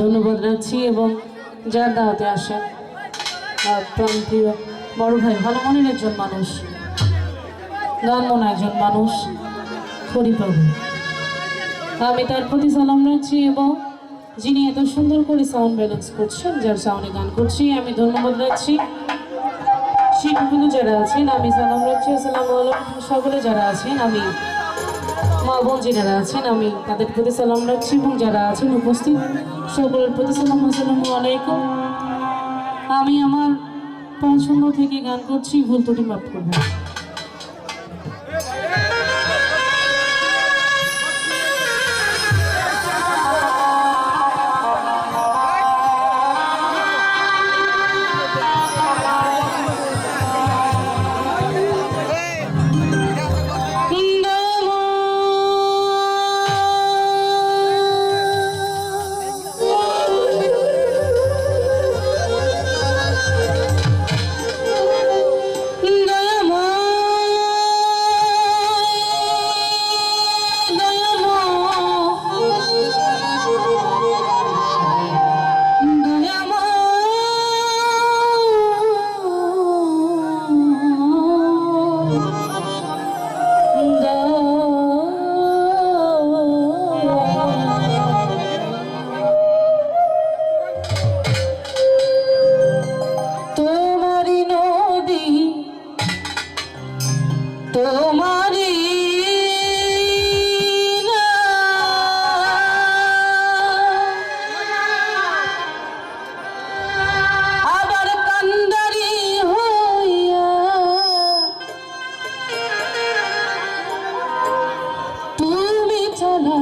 ধন্যবাদ রাখছি এবং যার দাওয়াতে আসেন প্রাণপ্রিয় বড় ভাই, ভালো মনের একজন মানুষ গান মনে একজন মানুষ, হরিপ্রভু। আমি তার প্রতি সালাম রাখছি এবং যিনি এত সুন্দর করে সাউন্ড ব্যালেন্স করছেন, যার সাউন্ডে গান করছি, আমি ধন্যবাদ রাখছি। শিল্পীগুলো যারা আছেন, আমি সালাম রাখছি। আসসালামু আলাইকুম সকলে যারা আছেন, আমি মা বোন যারা আছেন, আমি তাদের প্রতি সালাম রাখছি এবং যারা আছেন উপস্থিত সকলের প্রতি সালাম, আসসালামু আলাইকুম। আমি আমার পছন্দ থেকে গান করছি, ভুল ত্রুটি মাফ করব তোমারি আবার কান্দারি হইয়া তুমি চলা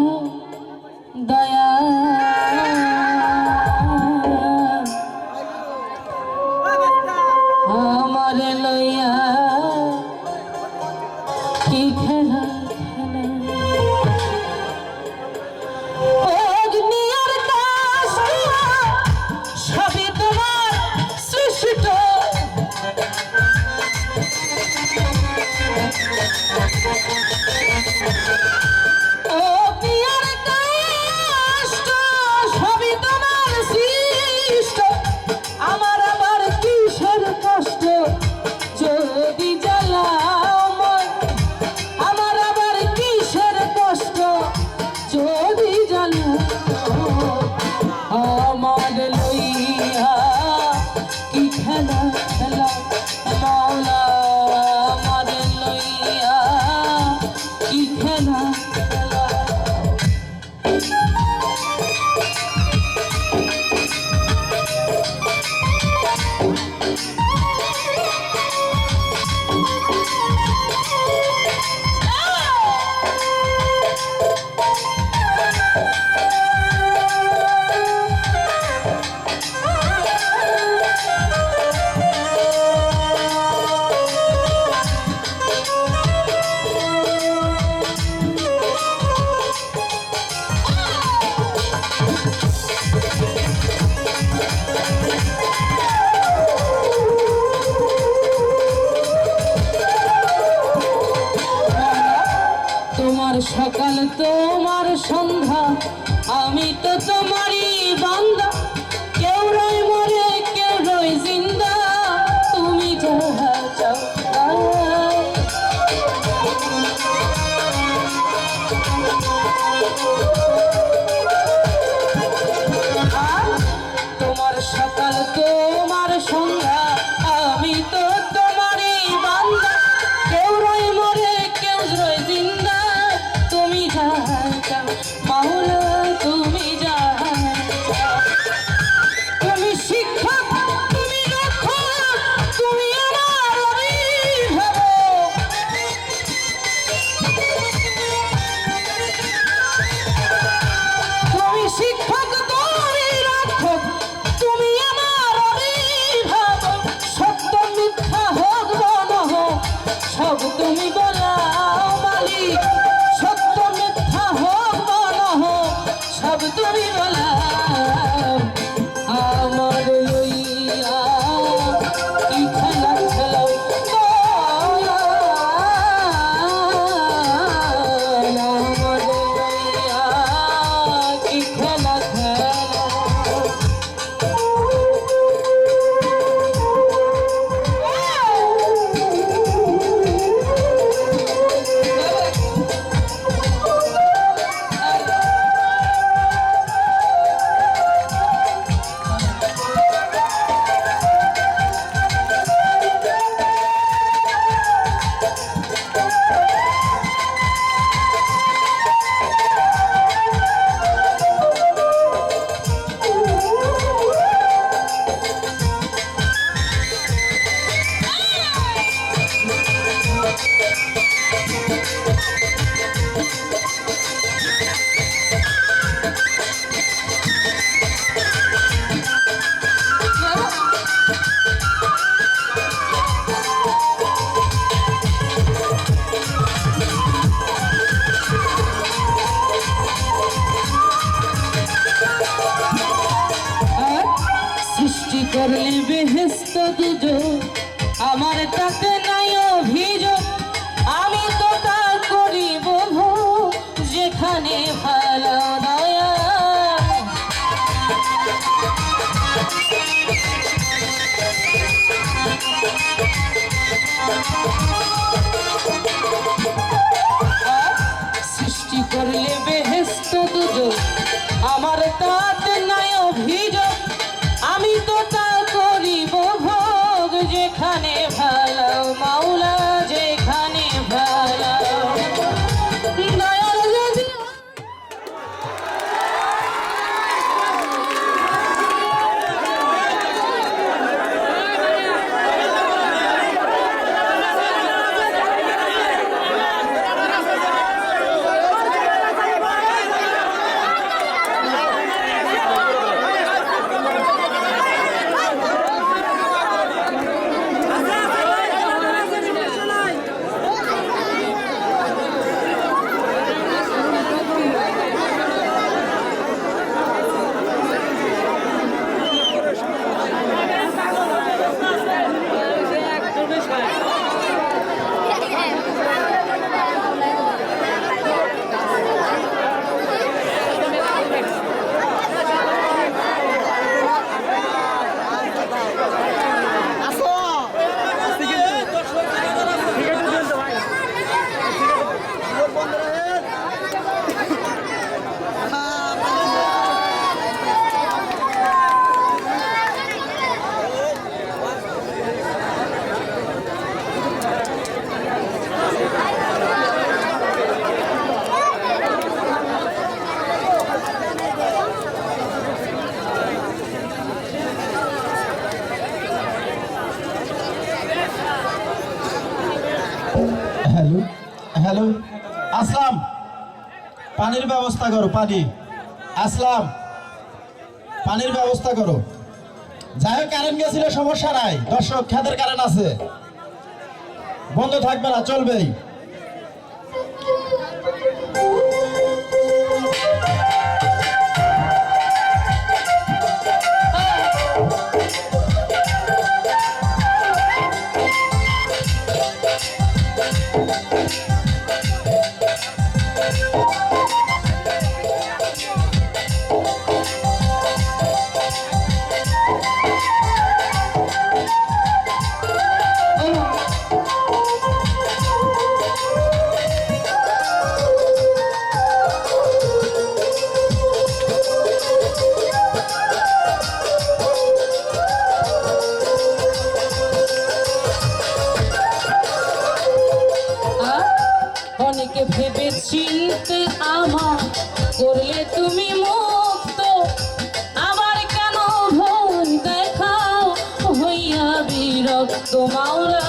দয়া সকাল তোমার সন্ধ্যা আমি তো তোমারই বান্দা। করলি বেহেস্ত দুজো। আমার তাতে নাই অভি পানির ব্যবস্থা করো, পানি। আসলাম। পানির ব্যবস্থা করো। যাই হোক, কারেন্ট গেছিল, সমস্যা নাই। দর্শক খেতের কারেন্ট আছে। বন্ধ থাকবে না, চলবেই। 躲猫了。